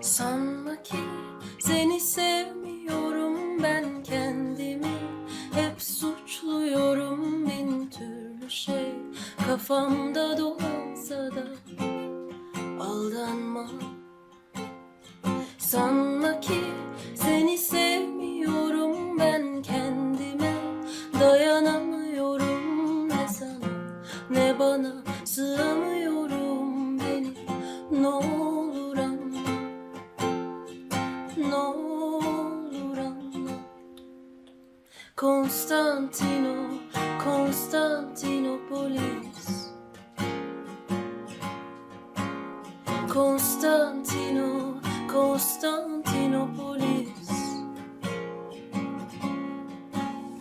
Sanma ki seni sevmiyorum ben kendimi. Hep suçluyorum bin türlü şey. Kafamda dolansa da aldanma. Sanma ki seni sevmiyorum ben kendime. Dayanamıyorum ne sana ne bana Sığamıyorum Konstantino, Konstantinopolis Konstantino, Konstantinopolis